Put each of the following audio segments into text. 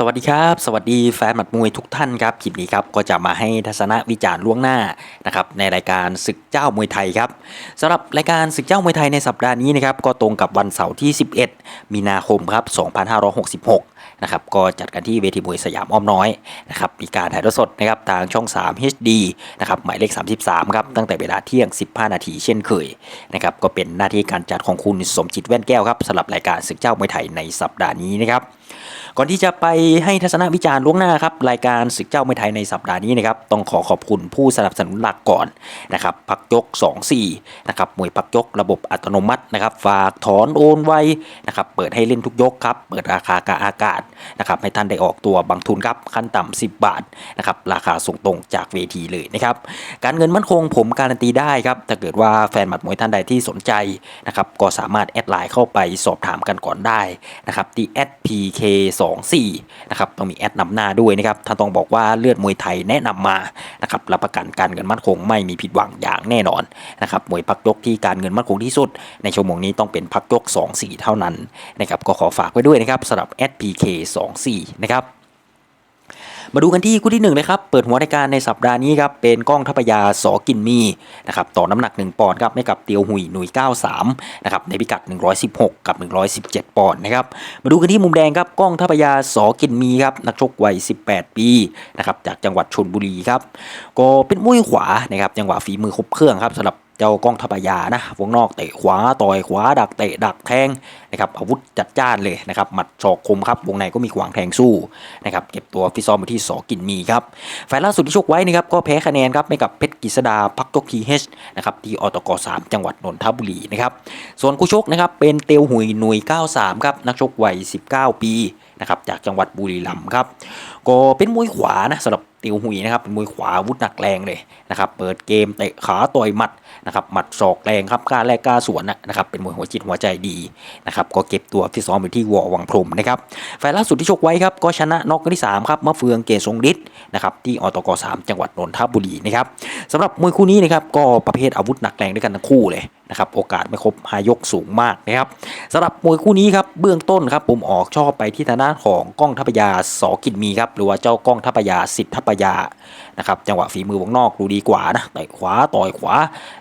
สวัสดีครับ สวัสดีแฟนหมัดมวยทุกท่านครับคลิปนี้ครับก็จะมาให้ทัศนวิจารณ์ล่วงหน้านะครับในรายการศึกเจ้ามวยไทยครับสำหรับรายการศึกเจ้ามวยไทยในสัปดาห์นี้นะครับก็ตรงกับวันเสาร์ที่ 11 มีนาคมครับ 2566 นะครับก็จัดกันที่เวทีมวยสยามอ้อมน้อยนะครับมีการถ่ายทอดสดนะครับทางช่อง 3 HD นะครับหมายเลข 33 ครับตั้งแต่เวลาเที่ยง 15 นาทีเช่นเคยนะครับก็เป็นหน้าที่การจัดของคุณสมจิตแว่นแก้วครับสำหรับรายการศึกเจ้ามวยไทยในสัปดาห์นี้นะครับ ก่อนที่จะไปให้ทัศนวิจารณ์ล่วงหน้าครับรายการศึกเจ้ามวยไทยในสัปดาห์นี้นะครับต้องขอขอบคุณผู้สนับสนุนหลักก่อนนะครับพักยก 24นะครับมวยพักยกระบบอัตโนมัตินะครับฝากถอนโอนไวนะครับเปิดให้เล่นทุกยกครับเปิดราคากะอากาศนะครับให้ท่านได้ออกตัวบางทุนครับขั้นต่ำ10 บาทนะครับราคาส่งตรงจากเวทีเลยนะครับการเงินมั่นคงผมการันตีได้ครับถ้าเกิดว่าแฟนหมัดมวยท่านใดที่สนใจนะครับก็สามารถแอดไลน์เข้าไปสอบถามกันก่อนได้นะครับที่ @pk K24 นะครับต้องมีแอดนำหน้าด้วยนะครับท่านต้องบอกว่าเลือดมวยไทยแนะนำมานะครับรับประกันการเงินมั่นคงไม่มีผิดหวังอย่างแน่นอนนะครับมวยพักยกที่การเงินมั่นคงที่สุด ในชั่วโมงนี้ต้องเป็นพักยก 2-4 เท่านั้นนะครับก็ขอฝากไว้ด้วยนะครับสำหรับ SPK 24 นะครับ มาดูกันที่คู่ที่หนึ่งเลยครับ เปิดหัวรายการในสัปดาห์นี้ครับ เป็นกล้องทัพยาสอกินมีนะครับ ต่อน้ำหนัก 1 ปอนด์ครับให้กับเตียวหุยหนุย93 นะครับ ในพิกัด 116 กับ 117 ปอนด์นะครับ มาดูกันที่มุมแดงครับ กล้องทัพยาสอกินมีครับ นักชกวัย 18 ปีนะครับ จากจังหวัดชนบุรีครับ ก็เป็นมวยขวานะครับ จังหวะฝีมือครบเครื่องครับสำหรับ เจ้ากล้องทัพยานะวงนอกเตะขวาต่อยขวาดักเตะดักแทงนะครับอาวุธจัดจ้านเลยนะครับหมัดศอกคมครับวงในก็มีขวางแทงสู้นะครับเก็บตัวฟิซ้อมอยู่ที่สอกินมีครับไฟล์ล่าสุดที่ชกไว้นะครับก็แพ้คะแนนครับให้กับเพชรกฤษดาพักยกทีเฮนะครับที่อตก3จังหวัดนนทบุรีนะครับส่วนคู่ชกนะครับเป็นเตียวหุยหนุย93 ครับนักชกวัย 19 ปีนะครับจากจังหวัดบุรีรัมย์ครับก็เป็นมวยขวานะสำหรับตียวหุยนะครับเป็นมวยขวาอาวุธหนักแรงเลยนะครับเปิดเกมเตะขาต่อยหมัดนะครับหมัดศอกแรงครับกล้าแลกกล้าสวนนะครับเป็นมวยหัวจิตหัวใจดีนะครับก็เก็บตัวที่ซ้อมอยู่ที่วอวังพรมนะครับไฟล์ล่าสุดที่ชกไว้ครับก็ชนะน็อกที่3ครับมะเฟืองเกศทรงฤทธิ์นะครับที่อตก3จังหวัดนนทบุรีนะครับสำหรับมวยคู่นี้นะครับก็ประเภทอาวุธหนักแรงด้วยกันทั้งคู่เลยนะครับโอกาสไม่ครบหายกสูงมากนะครับสำหรับมวยคู่นี้ครับเบื้องต้นครับผมออกชอบไปที่ทางด้านของก้องทัพยาสอกินมีครับหรือว่าเจ้าก้องทัพยาสิทธิทัพปยานะครับจังหวะฝีมือวงนอกดูดีกว่านะต่อยขวาต่อยขวา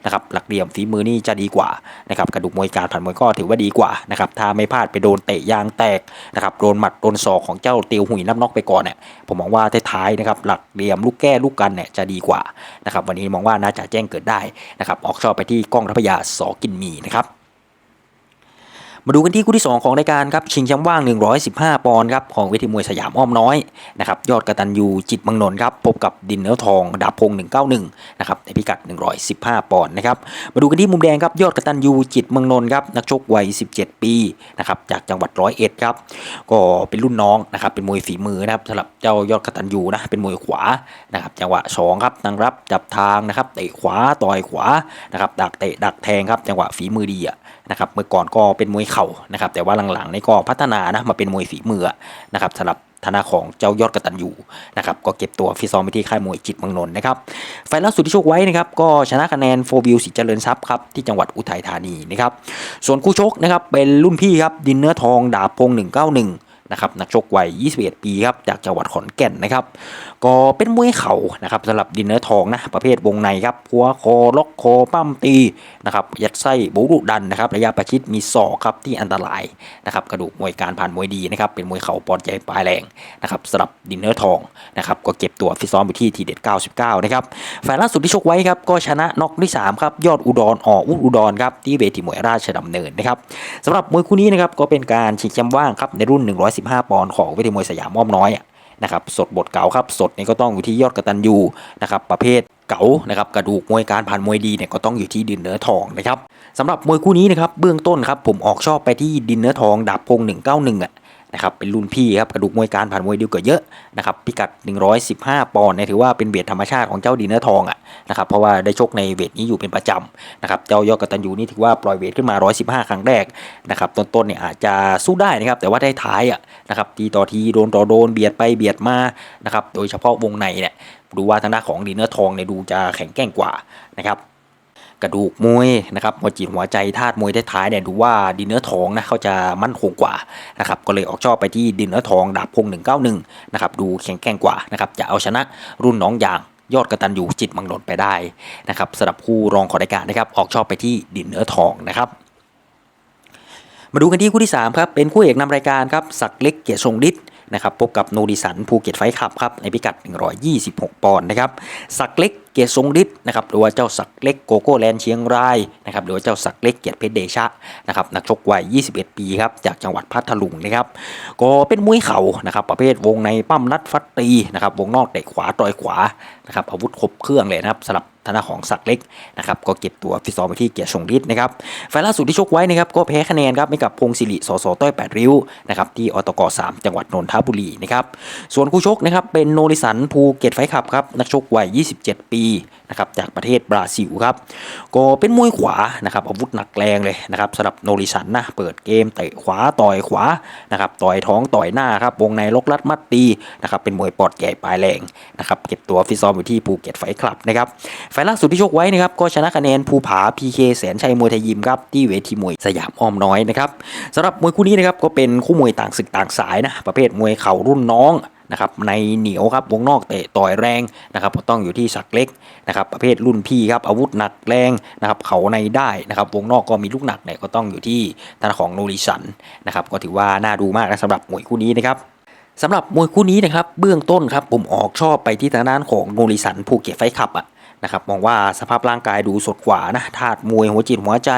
นะครับหลักเหลี่ยมฝีมือนี่จะดีกว่านะครับกระดูกมวยการผ่านมวยก็ถือว่าดีกว่านะครับถ้าไม่พลาดไปโดนเตะยางแตกนะครับโดนหมัดโดนศอกของเจ้าเตียวหุยน้ำน็อกไปก่อนเนี่ยผมมองว่าท้ายๆนะครับหลักเหลี่ยมลูกแก้ลูกกันเนี่ยจะดีกว่านะครับวันนี้มองว่าน่าจะแจ้งเกิดได้นะครับออกชอบไปที่กล้องทัพยาสอกินมีนะครับ มาดูกันที่คู่ที่ 2 ของรายการครับชิงแชมป์ว่าง 115 ปอนด์ครับของเวทีมวยสยามอ้อมน้อยนะครับยอดกระตันยูจิตมังนน์ครับพบกับดินเนื้อทองดาบพง 191นะครับในพิกัด 115 ปอนด์นะครับมาดูกันที่มุมแดงครับยอดกระตันยูจิตมังนน์ครับนักชกวัย 17 ปีนะครับจากจังหวัดร้อยเอ็ดครับก็เป็นรุ่นน้องนะครับเป็นมวยฝีมือนะครับสำหรับเจ้ายอดกระตันยูนะเป็นมวยขวานะครับจังหวะ2ครับตั้งรับจับทางนะครับเตะขวาต่อยขวานะครับดักเตะดักแทงครับจังหวะฝีมือดีอะนะครับเมื่อก่อนก็เป็นมวยเข่านะครับ แต่ว่าหลังๆนี่ก็พัฒนานะมาเป็นมวยฝีมือนะครับสำหรับธนาของเจ้ายอดกระตันยูนะครับก็เก็บตัวฟิซอมไปที่ค่ายมวยจิตมังนนนะครับไฟล์ล่าสุดที่ชกไว้นะครับก็ชนะคะแนนโฟวิลสิเจริญทรัพย์ครับที่จังหวัดอุทัยธานีนะครับส่วนคู่ชกนะครับเป็นรุ่นพี่ครับดินเนื้อทองดาบพง191 นะครับนักชกวัย 21 ปีครับจากจังหวัดขอนแก่นนะครับก็เป็นมวยเข่านะครับสำหรับดินเนื้อทองนะประเภทวงในครับหัวคอล็อกคอปั้มตีนะครับยัดไส้บูรุดันนะครับระยะประชิดมีศอกครับที่อันตรายนะครับกระดูกมวยการผ่านมวยดีนะครับเป็นมวยเข่าปอนใหญ่ปลายแรงนะครับสำหรับดินเนื้อทองนะครับก็เก็บตัวฟิตซ้อมอยู่ที่ทีเด็ด 99 นะครับฝ่ายล่าสุดที่ชกไว้ครับก็ชนะน็อกที่3ครับยอดอุดรออุอุดรครับที่เวทีมวยราชดำเนินนะครับสำหรับมวยคู่นี้นะครับก็เป็นการชิงแชมป์ว่างครับในรุ่น1 1 115ปอนด์ของเวทีมวยสยามอ้อมน้อยนะครับสดบทเก่าครับสดนี่ก็ต้องอยู่ที่ยอดกระตันยูนะครับประเภทเก๋านะครับกระดูกมวยการผ่านมวยดีเนี่ยก็ต้องอยู่ที่ดินเนื้อทองนะครับสำหรับมวยคู่นี้นะครับเบื้องต้นครับผมออกชอบไปที่ดินเนื้อทองดาบพง191อะ นะครับเป็นรุ่นพี่ครับกระดูกมวยการผ่านมวยดีกว่าเยอะนะครับพิกัด 115 ปอนด์เนี่ยถือว่าเป็นเวทธรรมชาติของเจ้าดินเนื้อทองอะนะครับเพราะว่าได้ชกในเวทนี้อยู่เป็นประจำนะครับเจ้ายอดกตันยูนี่ถือว่าปล่อยเวทขึ้นมา 115 ครั้งแรกนะครับต้นๆเนี่ยอาจจะสู้ได้นะครับแต่ว่าได้ท้ายอะนะครับทีต่อทีโดนต่อโดนเบียดไปเบียดมานะครับโดยเฉพาะวงในเนี่ยดูว่าทางด้านของดินเนื้อทองเนี่ยดูจะแข็งแกร่งกว่านะครับ กระดูกมวยนะครับหัวจิตหัวใจธาตุมวยท้ายๆเนี่ยดูว่าดินเนื้อทองนะเขาจะมั่นคงกว่านะครับก็เลยออกชอบไปที่ดินเนื้อทองดาบพง191นะครับดูแข็งแกร่งกว่านะครับจะเอาชนะรุ่นน้องอย่างยอดกระตันอยู่จิตมังนนไปได้นะครับสำหรับคู่รองของรายการนะครับออกชอบไปที่ดินเนื้อทองนะครับมาดูกันที่คู่ที่3ครับเป็นคู่เอกนำรายการครับศักเล็กเกียรติทรงฤทธิ์ นะครับพบกับโนดิสันภูเก็ตไฟคลับครับในพิกัด 126 ปอนด์นะครับศักเล็กเกียรติทรงฤทธิ์นะครับหรือว่าเจ้าศักเล็กโกโก้แลนด์เชียงรายนะครับหรือว่าเจ้าศักเล็กเกียรติเพชรเดชะนะครับนักชกวัย 21 ปีครับจากจังหวัดพัทลุงนะครับก็เป็นมวยเข่านะครับประเภทวงในปั้มนัดฟัดตีนะครับวงนอกเตะขวาต่อยขวานะครับอาวุธครบเครื่องเลยนะครับสำหรับ ทางด้าของศักดิ์เล็กนะครับก็เก็บตัวฟิตซ้อมไปที่เกียรติทรงฤทธิ์นะครับไฟล์ล่าสุดที่ชกไว้นะครับก็แพ้คะแนนครับให้กับพงศิริสสต้อยแปดริ้วนะครับที่อตก3จังหวัดนนทบุรีนะครับส่วนคู่ชกนะครับเป็นโนริสันภูเก็ตไฟท์คลับครับนักชกวัย 27 ปีนะครับจากประเทศบราซิลครับก็เป็นมวยขวานะครับอาวุธหนักแรงเลยนะครับสำหรับโนริสันนะเปิดเกมเตะขวาต่อยขวานะครับต่อยท้องต่อยหน้าครับวงในลกลัดมัดตีนะครับเป็นมวยปอดใหญ่ปลายแรงนะครับเก็บตัวฟิตซ้อมอยู่ที่ภูเก็ตไฟคลับนะครับไฟล์ล่าสุดที่ชกไว้นะครับก็ชนะคะแนนภูผาพีเคแสนชัยมวยไทยยิมครับที่เวทีมวยสยามอ้อมน้อยนะครับสำหรับมวยคู่นี้นะครับก็เป็นคู่มวยต่างศึกต่างสายนะประเภทมวยเข่ารุ่นน้องนะครับในเหนียวครับวงนอกเตะต่อยแรงนะครับก็ต้องอยู่ที่สักเล็กนะครับประเภทรุ่นพี่ครับอาวุธหนักแรงนะครับเขาในได้นะครับวงนอกก็มีลูกหนักเนี่ยก็ต้องอยู่ที่ทางของโนริสันนะครับก็ถือว่าน่าดูมากนะสำหรับมวยคู่นี้นะครับสำหรับมวยคู่นี้นะครับเบื้องต้นครับผมออกชอบไปที่ทางด้านของโนริสันภูเก็ตไฟท์คลับอะ นะครับมองว่าสภาพร่างกายดูสดกว่านะธาตุมวยหัวจิตหัวใจ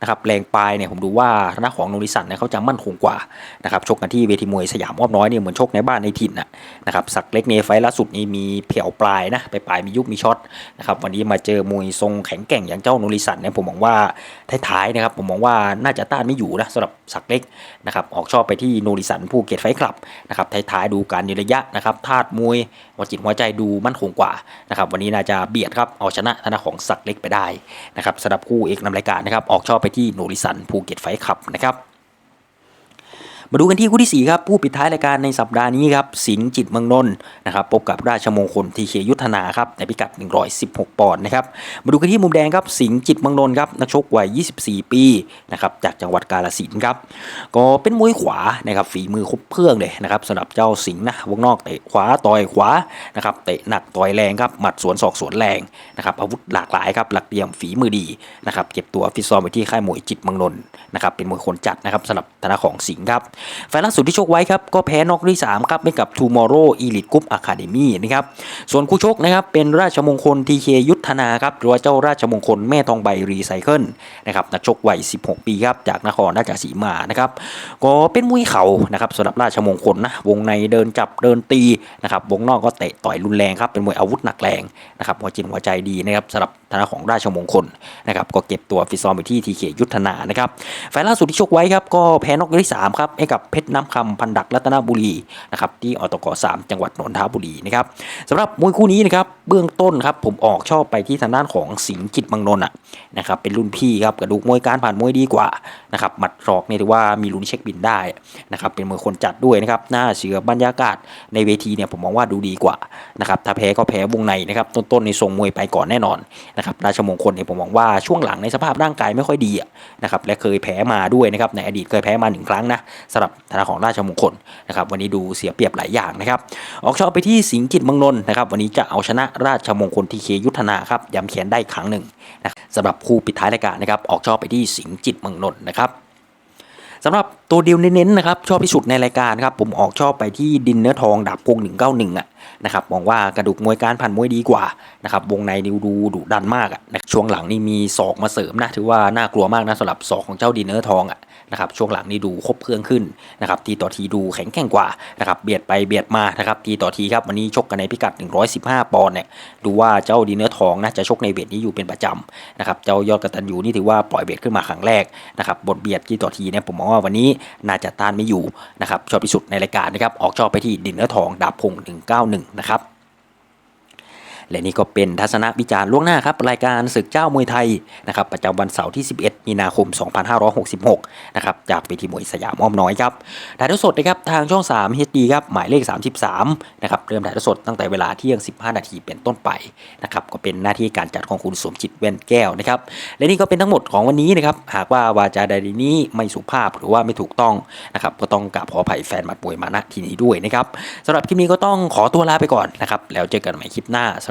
นะครับแรงปลายเนี่ยผมดูว่าทางด้านของโนริสันเนี่ยเขาจะมั่นคงกว่านะครับชกกันที่เวทีมวยสยามอ้อมน้อยเนี่ยเหมือนชกในบ้านในถิ่นน่ะนะครับสักเล็กเนไฟล่าสุดนี้มีเผียวปลายนะไปปลายมียุบมีช็อตนะครับวันนี้มาเจอมวยทรงแข็งแกร่งอย่างเจ้าโนริสันเนี่ยผมมองว่าท้ายๆนะครับผมมองว่าน่าจะต้านไม่อยู่นะสำหรับสักเล็กนะครับออกชอบไปที่โนริสันภูเก็ตไฟคลับนะครับท้ายๆดูการยืนระยะนะครับธาตุมวยหัวจิตหัวใจดูมั่นคงกว่านะครับวันนี้น่าจะเบียดครับเอาชนะทางด้าของสักเล็กไปได้นะครับสำหรับคู่เอกนำรายการนะครับออกชอบไปที่โนริสันภูเก็ตไฟคลับนะครับ มาดูกันที่คู่ที่4ครับผู้ปิดท้ายรายการในสัปดาห์นี้ครับสิงห์จิตเมืองนนท์นะครับพบกับราชมงคลทีเคยุทธนาครับในพิกัด 116 ปอนด์นะครับมาดูกันที่มุมแดงครับสิงห์จิตเมืองนนท์ครับนักชกวัย 24 ปีนะครับจากจังหวัดกาฬสินธุ์ครับก็เป็นมวยขวานะครับฝีมือครบเครื่องเลยนะครับสำหรับเจ้าสิงห์นะวงนอกเตะขวาต่อยขวานะครับเตะหนักต่อยแรงครับหมัดสวนศอกสวนแรงนะครับอาวุธหลากหลายครับหลักเหลี่ยมฝีมือดีนะครับเก็บตัวฟิตซ้อมไปที่ค่ายมวยจิตเมืองนนท์นะครับเป็นมวยคนจัดนะครับสำหรับธนาของสิงห์ครับไฟล์ล่าสุดที่ชกไว้ครับก็แพ้นอกที่3ครับให้กับ Tomorrow Elite Group Academy นะครับส่วนคู่ชกนะครับเป็นราชมงคล TK ยุทธนาครับหรือว่าเจ้าราชมงคลแม่ทองใบรีไซเคิลนะครับนักชกวัย 16 ปีครับจากนครราชสีมานะครับก็เป็นมวยเข่านะครับสำหรับราชมงคลนะวงในเดินจับเดินตีนะครับวงนอกก็เตะต่อยรุนแรงครับเป็นมวยอาวุธหนักแรงนะครับหัวจิตหัวใจดีนะครับสำหรับทางด้าของราชมงคลนะครับก็เก็บตัวฟิตซ้อมไปที่ TK ยุทธนานะครับไฟล์ล่าสุดที่ชกไว้ครับก็แพ้นอกยกที่3ครับให้กับเพชรน้ำคำพันดักรัตนบุรีนะครับที่อตก3จังหวัดนนทบุรีนะครับสำหรับมวยคู่นี้นะครับ เบื้องต้นครับผมออกชอบไปที่ทางด้านของสิงห์จิตมังนนท์อะนะครับเป็นรุ่นพี่ครับกระดูกมวยการผ่านมวยดีกว่านะครับหมัดศอกเนี่ยถือว่ามีลุ้นเช็คบินได้นะครับเป็นมือคนจัดด้วยนะครับหน้าเสือบรรยากาศในเวทีเนี่ยผมมองว่าดูดีกว่านะครับถ้าแพ้ก็แพ้วงในนะครับต้นๆในทรงมวยไปก่อนแน่นอนนะครับราชมงคลเนี่ยผมมองว่าช่วงหลังในสภาพร่างกายไม่ค่อยดีนะครับและเคยแพ้มาด้วยนะครับในอดีตเคยแพ้มาหนึ่งครั้งนะสำหรับทางของราชมงคลนะครับวันนี้ดูเสียเปรียบหลายอย่างนะครับออกชอบไปที่สิงห์จิตมืองนนท์นะครับวันนี้จะเอาชนะราชมงคลทีเคยุทธนาครับย้ำแขนได้ครั้งหนึ่งนะสำหรับคู่ปิดท้ายรายการนะครับออกชอบไปที่สิงห์จิตเมืองนนท์นะครับสำหรับตัวเดียวเน้นๆนะครับชอบที่สุดในรายการครับผมออกชอบไปที่ดินเนื้อทองดาบพง191อะ นะครับมองว่ากระดูกมวยการผ่านมวยดีกว่านะครับวงในนิวดูดุดันมากอะนะช่วงหลังนี่มีศอกมาเสริมนะถือว่าน่ากลัวมากนะสำหรับศอกของเจ้าดินเนื้อทองอะนะครับช่วงหลังนี่ดูครบเครื่องขึ้นนะครับทีต่อทีดูแข็งแกร่งกว่านะครับเบียดไปเบียดมานะครับทีต่อทีครับวันนี้ชกกันในพิกัด 115 ปอนด์เนี่ยดูว่าเจ้าดินเนื้อทองนะจะชกในเวทนี้อยู่เป็นประจำนะครับเจ้ายอดกระตันยูนี่ถือว่าปล่อยเบียดขึ้นมาครั้งแรกนะครับบทเบียดทีต่อทีเนี่ยผมมองว่าวันนี้น่าจะต้านไม่อยู่นะครับชอบที่สุดในรายการนะครับออกชอบไปที่ดินเนื้อทองดาบพง191หนึ่งนะครับ และนี่ก็เป็นทัศนวิจารณ์ล่วงหน้าครับรายการศึกเจ้ามวยไทยนะครับประจำวันเสาร์ที่ 11 มีนาคม 2566 นะครับจากเวทีมวยสยามอ้อมน้อยครับถ่ายทอดสดนะครับทางช่อง 3 HD ครับหมายเลข 33 นะครับเริ่มถ่ายทอดสดตั้งแต่เวลาเที่ยง 15 นาทีเป็นต้นไปนะครับก็เป็นหน้าที่การจัดของคุณสมจิตเวนแก้วนะครับและนี่ก็เป็นทั้งหมดของวันนี้นะครับหากว่าวาจาใดๆนี้ไม่สุภาพหรือว่าไม่ถูกต้องนะครับก็ต้องกราบขออภัยแฟนมัดมวยมาณที่นี้ด้วยนะครับสำหรับคลิปนี้ก็ต้องขอตัวลาไปก่อนนะครับแล้วเจอกันใหม่คลิปหน้าส